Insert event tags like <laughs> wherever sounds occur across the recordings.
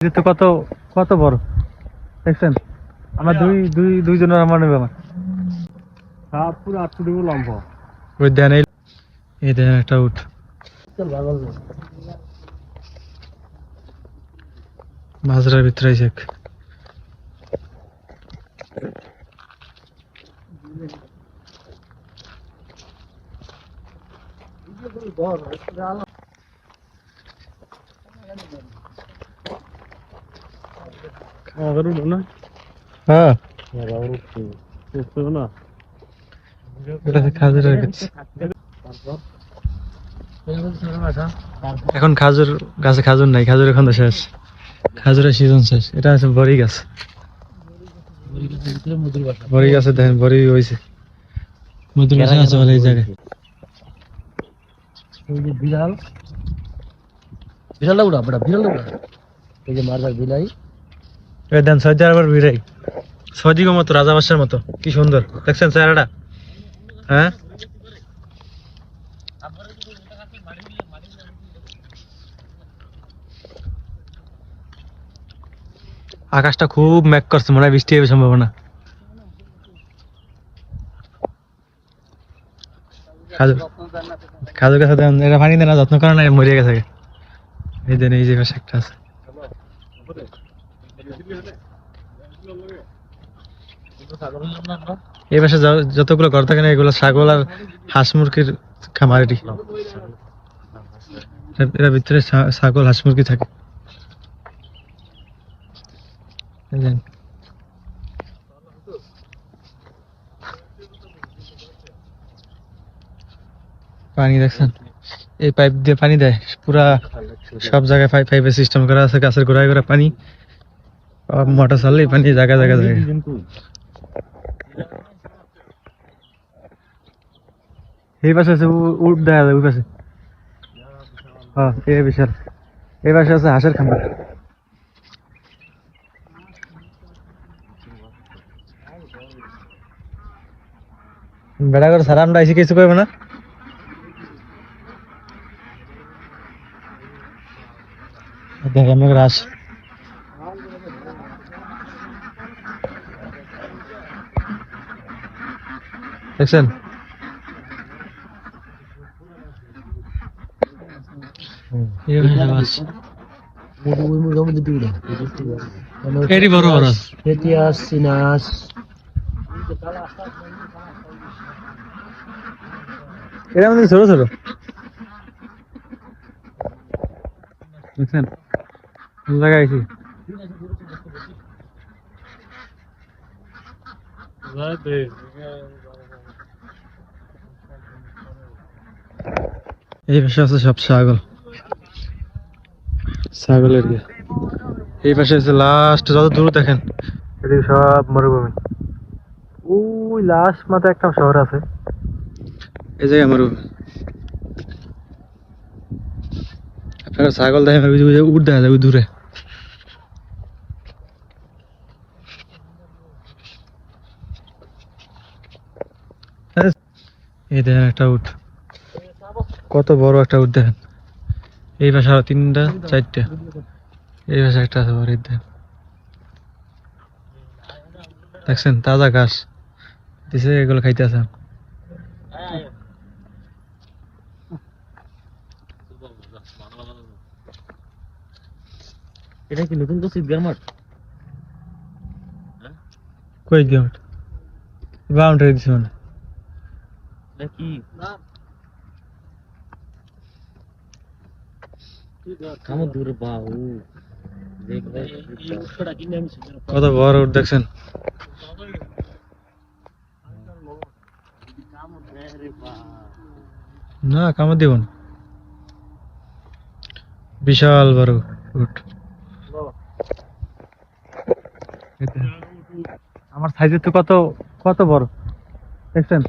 তো কত কত বড়? দেখছেন? আমার দুই দুই দুইজনের আমার নেবে আমার। সাপ পুরো আটটুকু লম্বা। ওই দেন এই দেন একটা উঠ। মাজরার ভিতরে আইছে এক। না হ্যাঁ না খাজুরের গাছ এখন খাজুর গাছে খাজুর নাই খাজুর এখন তো শেষ। খাজুরের সিজন শেষ। এটা আছে বড়ি গাছ। বড়ি গাছে দেখেন বড়ি হয়েছে। মধুর গাছে আছে বলে এই জায়গায়। বিড়াল। বিড়ালটা উড়া বড়া বিড়ালটা উড়া। এই যে মারবার বিলাই। দেন সৌদি আরবের বিরাই সৌদি মতো রাজাবাসের মতো। কি সুন্দর। দেখছেন চেহারাটা? হ্যাঁ? আকাশটা খুব ম্যাক করছে, মনে হয় বৃষ্টি হবে সম্ভাবনা। খাজুর খাজুর গাছে দেন এটা পানি দেন যত্ন করে না মরিয়া গেছে এই দেন, এই যে একটা আছে। এই পাশে যতগুলো ঘর থাকে না, এগুলো ছাগল আর হাঁস মুরগির খামার এটি এর- ভিতরে ছাগল, হাঁস মুরগি থাকে। পানি দেখছেন? এই পাইপ দিয়ে পানি দেয়। পুরা সব জায়গায় পাইপ পাইপের সিস্টেম করা আছে, গাছের গোড়ায় গোড়া পানি। চাললেই পানি জায়গা জায়গা জায়গা এই পাশে আছে উ- উট দেখা যায় ওই পাশে হ্যাঁ এই বিশাল এই পাশে আছে হাঁসের খামার বেড়া করে সারা আমরা কিছু করবে না দেখ আমি রাস দেখছেন? এরই বড় বড় পেটিয়াস সিনাস এর মধ্যে ছোট ছোট। দেখছেন? কোন জায়গায় আইছি এই পাশে আছে সব ছাগল। ছাগলের ইয়ে এই পাশে আছে লাস্ট যত দূর দেখেন এদিকে সব মরুভূমি। ওই লাস্ট মাথায় একটা শহর আছে। এই জায়গায় মরুভূমি। আপনারা ছাগল দেখেন উঠ দেখা যায় ওই দূরে। এই দেখেন একটা উঠ কত বড় একটা উদ্যান এই পাশে আরও তিনটা চারটা। এই পাশে একটা আছে বড় দেখেন। দেখছেন? তাজা ঘাস। দিছে এগুলো খাইতে আছে। এটা কি নতুন তো সিদ্ধার মাঠ কই দিও বাউন্ডারি দিছে মানে নাকি কামো দূরে কত বড় উঠ দেখছেন? না কামড় দিব না। বিশাল বড় উঠ আমার সাইজের তো কত কত বড়? দেখছেন?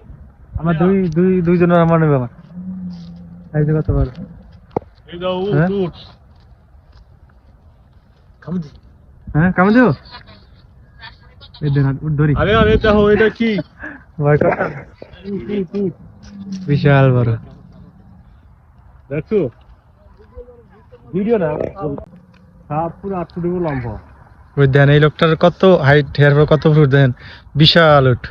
আমার দুই দুই দুইজনের আমার নেবে আমার। সাইজে কত বড়? হ্যাঁ? কামো দি কামড় দেবো এই ধরি আরে আরে দেখো এটা কি ভয় কর না। বিশাল বড় দেখছ ভিডিও না আট ফুট লম্বা ওই দেন এই লোকটার কত হাইট হেয়ার পর কত ফুট দেন বিশাল উঠ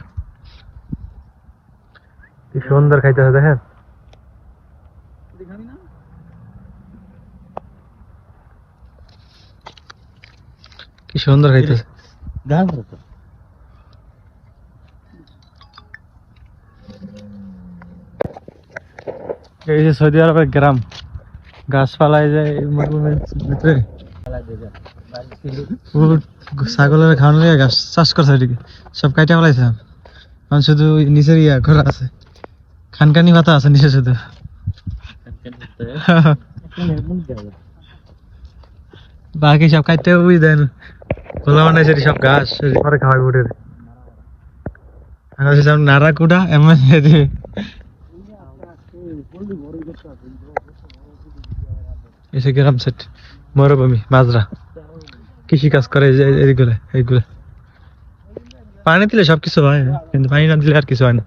কি সুন্দর খাইতেছে দেখেন কি সুন্দর খাইতেছে এই যে সৌদি আরবের গ্রাম গাছপালা এই মরুভূমির ভিতরে। ছাগলের খাওয়ানো লাগে গাছ চাষ করছে এদিকে। সব কাইটা ফেলাইছে। এখন শুধু নিচের ইয়া ঘোরা আছে। খানকানি পাতা আছে নিচে শুধু। <laughs> বাকি সব কাইতে ওই দেন খোলা বানাইছে সব ঘাস যে পরে খাওয়াই উঠে। আর সব নারা কুড়া এমন এসে গ্রাম সেট, মরুভূমি, মাজরা। কৃষি কাজ করে এইগুলো এইগুলো। পানি দিলে সবকিছু হয়, কিন্তু পানি না দিলে আর কিছু হয় না।